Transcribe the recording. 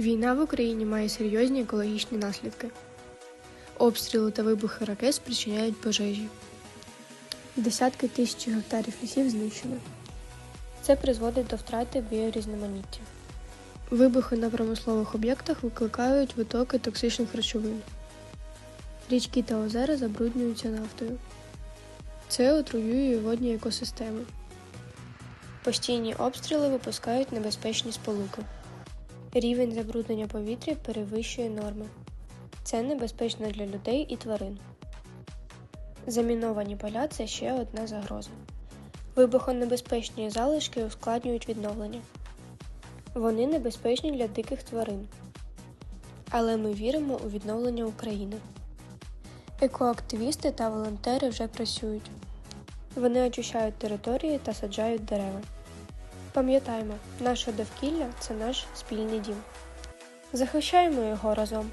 Війна в Україні має серйозні екологічні наслідки. Обстріли та вибухи ракет спричиняють пожежі. Десятки тисяч гектарів лісів знищено. Це призводить до втрати біорізноманіття. Вибухи на промислових об'єктах викликають витоки токсичних речовин. Річки та озера забруднюються нафтою. Це отруює водні екосистеми. Постійні обстріли випускають небезпечні сполуки. Рівень забруднення повітря перевищує норми. Це небезпечно для людей і тварин. Заміновані поля це ще одна загроза. Вибухонебезпечні залишки ускладнюють відновлення. Вони небезпечні для диких тварин. Але ми віримо у відновлення України. Екоактивісти та волонтери вже працюють. Вони очищають території та саджають дерева. Пам'ятаймо, наше довкілля це наш спільний дім. Захищаємо його разом.